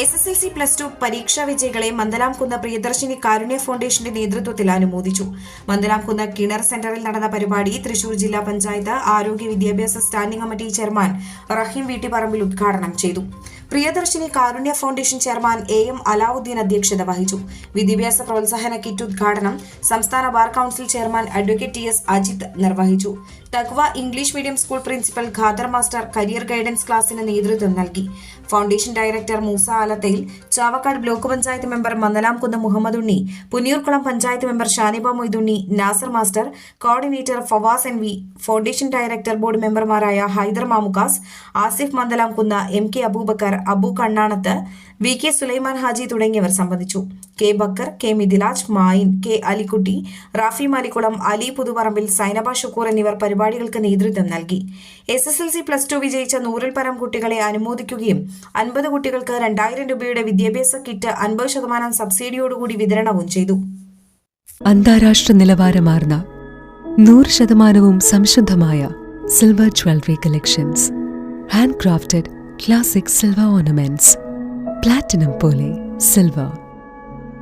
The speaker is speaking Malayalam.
S S L C plus two പരീക്ഷാ വിജയികളെ മന്ദലാംകുന്ന പ്രിയദർശിനി കാരുണ്യ ഫൗണ്ടേഷന്റെ നേതൃത്വത്തിൽ അനുമോദിച്ചു. മന്ദലാംകുന്ന കിണർ സെന്ററിൽ നടന്ന പരിപാടി തൃശൂർ ജില്ലാ പഞ്ചായത്ത് ആരോഗ്യ വിദ്യാഭ്യാസ standing committee chairman Rahim Veettiparambil ഉദ്ഘാടനം ചെയ്തു. Priyadarshini Karunya foundation chairman A M Alavudheen അധ്യക്ഷത വഹിച്ചു. വിദ്യാഭ്യാസ പ്രോത്സാഹന കിറ്റ് ഉദ്ഘാടനം സംസ്ഥാന bar council chairman advocate T S Ajith നിർവഹിച്ചു. Thaqwa English medium school principal Khader master career guidance ക്ലാസിന് നേതൃത്വം നൽകി. Foundation director Moosa Alathayil Chavakkad block panchayat member Mannalamkunnu Muhammad Unni Punniyurkulam panchayat member Shaniba Moidunni Nasar master coordinator Fawaz N V foundation director board മെമ്പർമാരായ Haider Mamukkas Asif Mandalamkunnu M K Aboobacker Abu Kannanath V K Sulaiman Haji തുടങ്ങിയവർ സംബന്ധിച്ചു. K Bakkar K Mithilaj Mayin K Alikutty Rafi Malikkulam Ali Puthuparambil Zainaba Shukoor എന്നിവർ പരിപാടികൾക്ക് നേതൃത്വം നൽകി. S S L C plus two വിജയിച്ച നൂറിൽ പരം കുട്ടികളെ അനുമോദിക്കുകയും അൻപത് കുട്ടികൾക്ക് രണ്ടായിരം രൂപയുടെ വിദ്യാഭ്യാസ കിറ്റ് അൻപത് ശതമാനം സബ്സിഡിയോടുകൂടി വിതരണവും ചെയ്തു. അന്താരാഷ്ട്ര നിലവാരമാർന്ന നൂറ് ശതമാനവും സംശുദ്ധമായ silver jewellery collections handcrafted classic silver ornaments platinum പോലെ silver